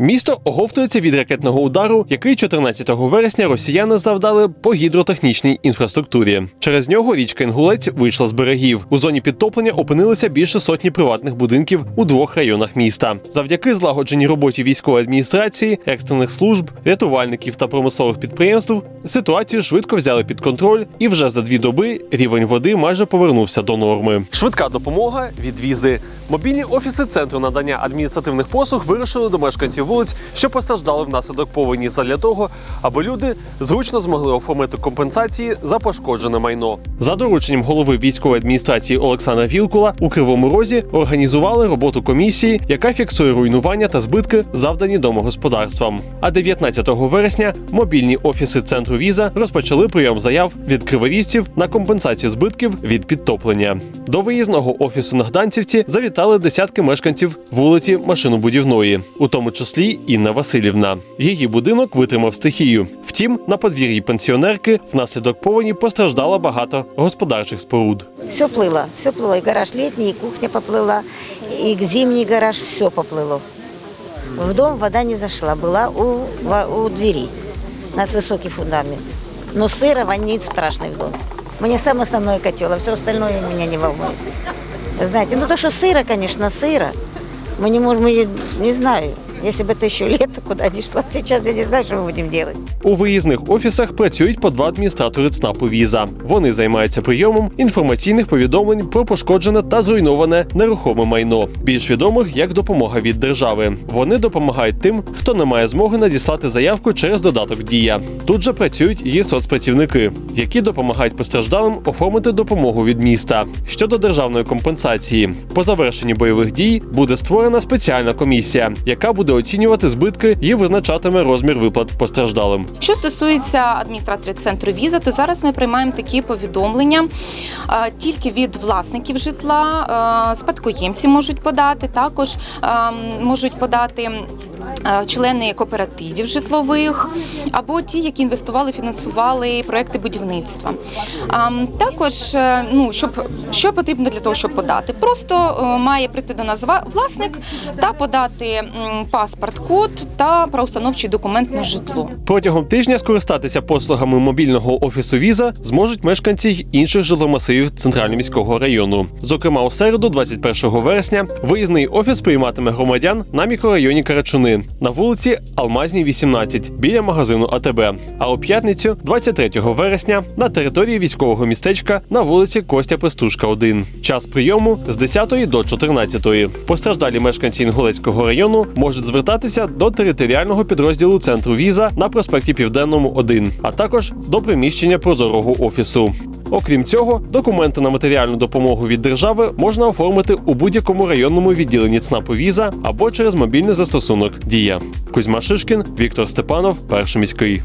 Місто оговтується від ракетного удару, який 14 вересня росіяни завдали по гідротехнічній інфраструктурі. Через нього річка Інгулець вийшла з берегів. У зоні підтоплення опинилися більше сотні приватних будинків у двох районах міста. Завдяки злагодженій роботі військової адміністрації, екстрених служб, рятувальників та промислових підприємств ситуацію швидко взяли під контроль, і вже за дві доби рівень води майже повернувся до норми. Швидка допомога від візи. Мобільні офіси центру надання адміністративних послуг вирушили до мешканців вулиць, що постраждали внаслідок повені задля того, аби люди зручно змогли оформити компенсації за пошкоджене майно. За дорученням голови військової адміністрації Олександра Вілкула у Кривому Розі організували роботу комісії, яка фіксує руйнування та збитки, завдані домогосподарствам. А 19 вересня мобільні офіси центру віза розпочали прийом заяв від криворізців на компенсацію збитків від підтоплення. До виїзного офісу на Гданцівці завітали десятки мешканців вулиці Машинобудівної, у тому числі Інна Васильівна. Її будинок витримав стихію. Втім, на подвір'ї пенсіонерки внаслідок повені постраждало багато господарчих споруд. Все плыло, все плыло. И гараж летний, и кухня поплыла, и зимний гараж, все поплыло. В дом вода не зашла, была у, во- у двери. У нас высокий фундамент. Но сыро вонит страшный в доме. Мне самое основное котел, а все остальное меня не волнует. Знаете, ну то, что сыро, конечно, сыро. Мы не можем, мы не знаю, если бы это еще лето куда ни шло. Сейчас я не знаю, что мы будем делать. У виїзних офісах працюють по два адміністратори ЦНАПу віза. Вони займаються прийомом інформаційних повідомлень про пошкоджене та зруйноване нерухоме майно, більш відомих як допомога від держави. Вони допомагають тим, хто не має змоги надіслати заявку через додаток Дія. Тут же працюють і соцпрацівники, які допомагають постраждалим оформити допомогу від міста. Щодо державної компенсації, по завершенні бойових дій буде створена спеціальна комісія, яка буде оцінювати збитки і визначатиме розмір виплат постраждалим. Що стосується адміністраторів центру віза, то зараз ми приймаємо такі повідомлення е, тільки від власників житла, е, спадкоємці можуть подати, також е, можуть подати. Члени кооперативів житлових або ті, які інвестували, фінансували проекти будівництва. Також, ну щоб що потрібно для того, щоб подати, просто має прийти до нас власник та подати м, паспорт, код та правоустановчий документ на житло. Протягом тижня скористатися послугами мобільного офісу віза зможуть мешканці інших жиломасивів центрально-міського району. Зокрема, у середу, 21 вересня, виїзний офіс прийматиме громадян на мікрорайоні Карачуни на вулиці Алмазній, 18, біля магазину АТБ. А у п'ятницю, 23 вересня, на території військового містечка на вулиці Костя Пестушка, 1. Час прийому з 10 до 14. Постраждалі мешканці Інгулецького району можуть звертатися до територіального підрозділу центру віза на проспекті Південному 1, а також до приміщення прозорого офісу. Окрім цього, документи на матеріальну допомогу від держави можна оформити у будь-якому районному відділенні ЦНАПу віза або через мобільний застосунок Дія. Кузьма Шишкін, Віктор Степанов, перший міський.